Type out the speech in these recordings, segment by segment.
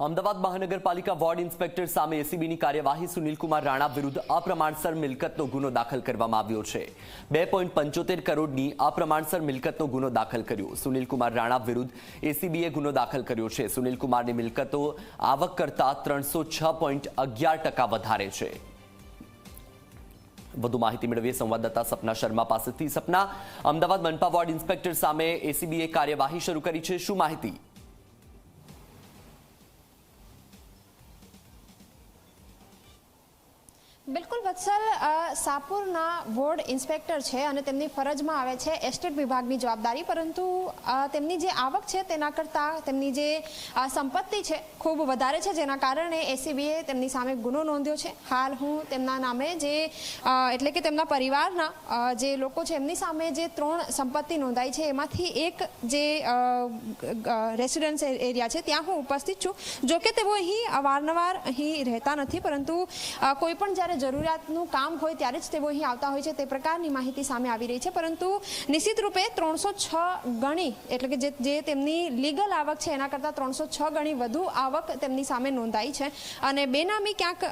અમદાવાદ મહાનગરપાલિકા ward inspector સામે એસીબીની કાર્યવાહી સુનિલકુમાર રાણા વિરુદ્ધ અપ્રમાણસર મિલકતનો ગુનો દાખલ કરવામાં આવ્યો છે. બે પોઈન્ટ પંચોતેર કરોડની અપ્રમાણસર મિલકતનો ગુનો દાખલ કર્યો. સુનિલકુમાર રાણા વિરુદ્ધ એસીબીએ ગુનો દાખલ કર્યો છે. સુનિલકુમારની મિલકતો આવક કરતા ત્રણસો છ પોઈન્ટ અગિયાર ટકા વધારે છે. વધુ માહિતી મેળવીએ સંવાદદાતા સપના શર્મા પાસેથી. સપના, અમદાવાદ મનપા વોર્ડ ઇન્સ્પેક્ટર સામે એસીબીએ કાર્યવાહી શરૂ કરી છે. શું માહિતી? બિલકુલ વત્સલ સાપુરના વોર્ડ ઇન્સ્પેક્ટર છે અને તેમની ફરજમાં આવે છે એસ્ટેટ વિભાગની જવાબદારી, પરંતુ તેમની જે આવક છે તેના કરતાં તેમની જે સંપત્તિ છે ખૂબ વધારે છે, જેના કારણે એસીબીએ તેમની સામે ગુનો નોંધ્યો છે. હાલ હું તેમના નામે જે એટલે કે તેમના પરિવારના જે લોકો છે એમની સામે જે ત્રણ સંપત્તિ નોંધાઈ છે, એમાંથી એક જે રેસિડેન્સ એરિયા છે, ત્યાં હું ઉપસ્થિત છું. જોકે તેઓ અહીં વારંવાર અહીં રહેતા નથી, પરંતુ કોઈ પણ જ્યારે જરૂરિયાતનું કામ હોય ત્યારે જ તેઓ અહીં આવતા હોય છે. તે પ્રકારની માહિતી સામે આવી રહી છે. પરંતુ નિશ્ચિત રૂપે ત્રણસો છ ગણી એટલે કે જે તેમની લીગલ આવક છે એના કરતાં ત્રણસો છ ગણી વધુ આવક તેમની સામે નોંધાઈ છે. અને બેનામી ક્યાંક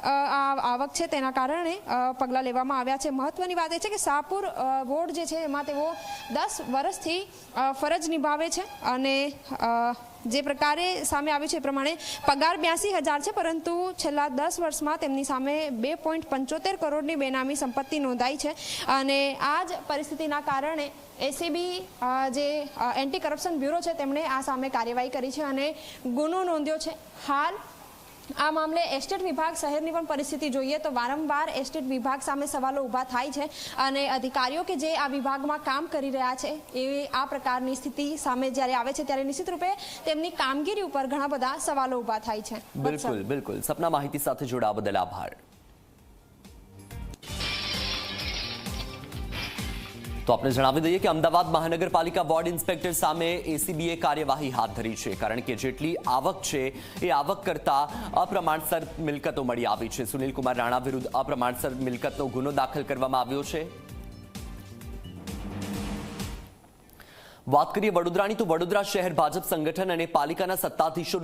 આવક છે તેના કારણે પગલાં લેવામાં આવ્યા છે. મહત્વની વાત એ છે કે અ, વોર્ડ જે છે એમાં તેઓ દસ વર્ષથી ફરજ નિભાવે છે. અને જે પ્રકારે સામે આવ્યું છે એ પ્રમાણે પગાર બ્યાસી હજાર છે, પરંતુ છેલ્લા દસ વર્ષમાં તેમની સામે બે પોઈન્ટ પંચોતેર કરોડની બેનામી સંપત્તિ નોંધાઈ છે. અને આ જ પરિસ્થિતિના કારણે એસીબી જે એન્ટી કરપ્શન બ્યુરો છે, તેમણે આ સામે કાર્યવાહી કરી છે અને ગુનો નોંધ્યો છે. હાલ આ મામલે એસ્ટેટ વિભાગ શહેરની પણ પરિસ્થિતિ જોઈએ તો વારંવાર એસ્ટેટ વિભાગ સામે સવાલો ઊભા થાય છે અને અધિકારીઓ કે જે આ વિભાગમાં કામ કરી રહ્યા છે એ આ પ્રકારની સ્થિતિ સામે જ્યારે આવે છે ત્યારે નિશ્ચિત રૂપે તેમની કામગીરી ઉપર ઘણા બધા સવાલો ઊભા થાય છે. બિલકુલ બિલકુલ. સપના માહિતી સાથે જોડાવા બદલ આભાર. તો આપણે જણાવી દઈએ કે અમદાવાદ મહાનગરપાલિકા વોર્ડ ઇન્સ્પેક્ટર સામે એસીબીએ કાર્યવાહી હાથ ધરી છે. કારણ કે જેટલી આવક છે, એ આવક કરતા અપ્રમાણસર મિલકતો મળી આવી છે. સુનિલકુમાર રાણા વિરુદ્ધ અપ્રમાણસર મિલકતનો ગુનો દાખલ કરવામાં આવ્યો છે. વાત કરીએ વડોદરાની, તો વડોદરા શહેર ભાજપ સંગઠન અને પાલિકાના સત્તાધીશો